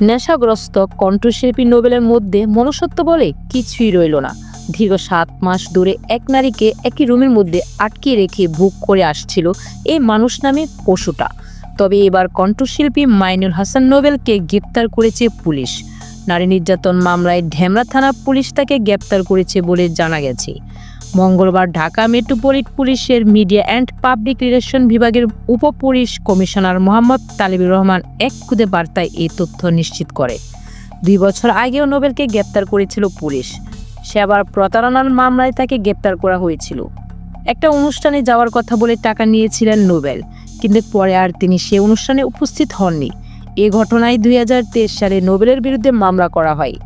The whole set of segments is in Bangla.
নেশাগ্রস্ত কণ্ঠশিল্পী নোবেলের মধ্যে মনুষ্যত্ব বলে কিছুই রইল না। দীর্ঘ সাত মাস ধরে এক নারীকে একই রুমের মধ্যে আটকে রেখে বুক করে আসছিল এই মানুষ নামে পশুটা। তবে এবার কণ্ঠশিল্পী মাইনুল হাসান নোবেলকে গ্রেপ্তার করেছে পুলিশ। নারী নির্যাতন মামলায় ঢেমরা থানা পুলিশ তাকে গ্রেপ্তার করেছে বলে জানা গেছে। মঙ্গলবার ঢাকা মেট্রোপলিট পুলিশের মিডিয়া অ্যান্ড পাবলিক রিলেশন বিভাগের উপপুলিশ কমিশনার মোহাম্মদ তালিবুর রহমান এক খুদে বার্তায় এই তথ্য নিশ্চিত করে। দুই বছর আগেও নোবেলকে গ্রেপ্তার করেছিল পুলিশ। সে আবার প্রতারণার মামলায় তাকে গ্রেপ্তার করা হয়েছিল। একটা অনুষ্ঠানে যাওয়ার কথা বলে টাকা নিয়েছিলেন নোবেল, কিন্তু পরে আর তিনি সে অনুষ্ঠানে উপস্থিত হননি। এ ঘটনায় দুই হাজার তেইশ সালে নোবেলের বিরুদ্ধে মামলা করা হয়।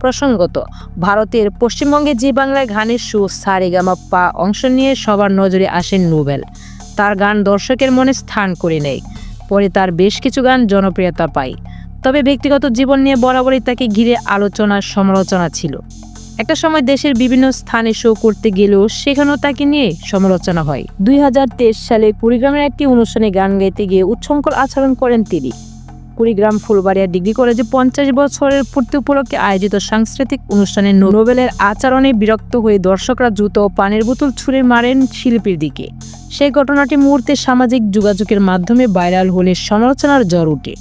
প্রসঙ্গত, ভারতের পশ্চিমবঙ্গে যে বাংলায় গানের শো সারেগামা পা অংশ নিয়ে সবার নজরে আসেন নোবেল। তার গান দর্শকের মনে স্থান করে নেয়। পরে তার বেশ কিছু গান জনপ্রিয়তা পায়। তবে ব্যক্তিগত জীবন নিয়ে বরাবরই তাকে ঘিরে আলোচনা, সমালোচনা ছিল। একটা সময় দেশের বিভিন্ন স্থানে শো করতে গেলেও সেখানেও তাকে নিয়ে সমালোচনা হয়। দুই হাজার তেইশ সালে কুড়িগ্রামের একটি অনুষ্ঠানে গান গাইতে গিয়ে উচ্ছৃঙ্খল আচরণ করেন তিনি। কুড়িগ্রাম ফুলবাড়িয়া ডিগ্রি কলেজে পঞ্চাশ বছরের পূর্তি উপলক্ষে আয়োজিত সাংস্কৃতিক অনুষ্ঠানে নোবেলের আচরণে বিরক্ত হয়ে দর্শকরা জুতো ও পানির বোতল ছুঁড়ে মারেন শিল্পীর দিকে। সেই ঘটনাটি মুহূর্তে সামাজিক যোগাযোগের মাধ্যমে ভাইরাল হলে সমালোচনার জ্বর ওঠে